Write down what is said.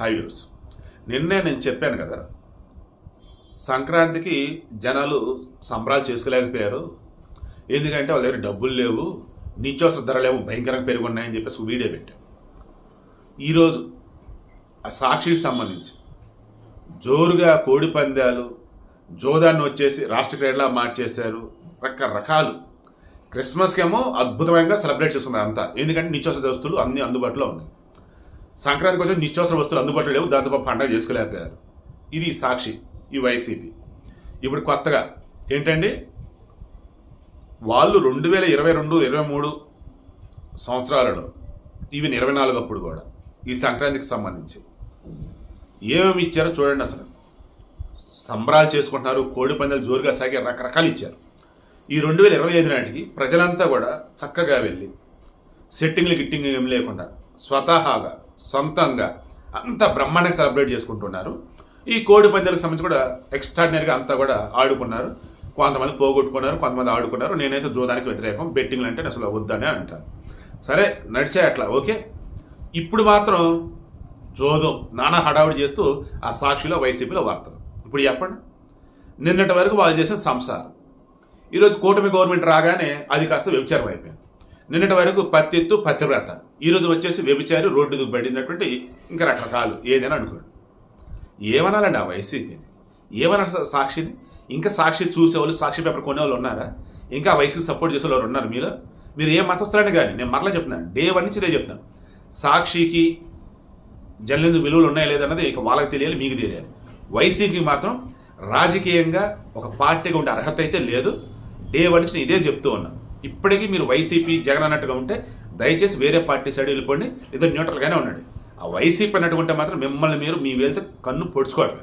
High views నిన్నే నేను చెప్పాను కదా సంక్రాంతికి జనాలు సంబరాలు చేసుకోలేకపోయారు. ఎందుకంటే వాళ్ళ దగ్గర డబ్బులు లేవు నిత్యావసర ధరలేమో భయంకరంగా పెరుగున్నాయని చెప్పేసి వీడియో పెట్టాం ఈరోజు ఆ సాక్షికి సంబంధించి జోరుగా కోడి పందాలు జోదాన్ని వచ్చేసి రాష్ట్ర క్రీడలా మార్చేశారు రకరకాలు. క్రిస్మస్కేమో అద్భుతంగా సెలబ్రేట్ చేస్తున్నారు అంతా. ఎందుకంటే నిత్యావసర వస్తువులు అన్ని అందుబాటులో ఉన్నాయి. సంక్రాంతి కోసం నిత్యావసర వస్తువులు అందుబాటులో లేవు దాంతో పండగ చేసుకోలేకపోయారు. ఇది సాక్షి ఈ వైసీపీ. ఇప్పుడు కొత్తగా ఏంటండి? వాళ్ళు రెండు వేల ఇరవై రెండు ఇరవై మూడు సంవత్సరాలలో ఈవెన్ ఇరవై నాలుగు అప్పుడు కూడా ఈ సంక్రాంతికి సంబంధించి. ఏమేమి ఇచ్చారో చూడండి అసలు. సంబరాలు చేసుకుంటున్నారు కోడి పందాలు జోరుగా సాగే రకరకాలు ఇచ్చారు. ఈ రెండు వేల ఇరవై ఐదు నాటికి ప్రజలంతా కూడా చక్కగా వెళ్ళి సెట్టింగ్లు గిట్టింగ్ ఏం లేకుండా స్వతహాగా సొంతంగా అంత బ్రహ్మాండంగా సెలబ్రేట్ చేసుకుంటున్నారు. ఈ కోడి పందాలకు సంబంధించి కూడా ఎక్స్ట్రాడినరీగా అంతా కూడా ఆడుకున్నారు. కొంతమంది పోగొట్టుకున్నారు కొంతమంది ఆడుకున్నారు. నేనైతే జోదానికి వ్యతిరేకం. బెట్టింగ్లు అంటే అసలు వద్దనే అంటాను. సరే నడిచే అట్లా ఓకే? ఇప్పుడు మాత్రం జోదం నానా హడావుడి చేస్తూ ఆ సాక్షిలో వైసీపీలో వార్తలు. ఇప్పుడు చెప్పండి. నిన్నటి వరకు వాళ్ళు చేసిన సంసారం. ఈరోజు కూటమి గవర్నమెంట్ రాగానే అది కాస్త వ్యభిచారం అయిపోయింది. నిన్నటి వరకు పత్తిత్తు పతివ్రత ఈరోజు వచ్చేసి వ్యభిచారి రోడ్డు పడినటువంటి ఇంకా రకరకాలు. ఏదైనా అనుకోండి. ఏమనాలండి ఆ వైసీపీని? ఏమన్నారు సాక్షిని? ఇంకా సాక్షి చూసేవాళ్ళు సాక్షి పేపర్ కొనేవాళ్ళు ఉన్నారా? ఇంకా ఆ వైసీపీ సపోర్ట్ చేసే వాళ్ళు ఉన్నారు మీలో? మీరు ఏ మతస్థులని కానీ? నేను మరలా చెప్తున్నాను. డే వన్ నుంచి ఇదే చెప్తాను. సాక్షికి జర్నలిజం విలువలు ఉన్నాయా లేదన్నది ఇక వాళ్ళకి తెలియాలి మీకు తెలియాలి. వైసీపీ మాత్రం రాజకీయంగా ఒక పార్టీగా ఉండే అర్హత అయితే లేదు. డే వన్ నుంచి నేను ఇదే చెప్తూ ఉన్నాను. ఇప్పటికీ మీరు వైసీపీ జగన్ అన్నట్టుగా ఉంటే దయచేసి వేరే పార్టీ సైడ్ వెళ్ళిపోండి ఇద్దరు న్యూట్రల్గానే ఉండండి. ఆ వైసీపీ అన్నట్టుగా ఉంటే మాత్రం మిమ్మల్ని మీరు మీ వెళ్తే కన్ను పొడుచుకోవాలి.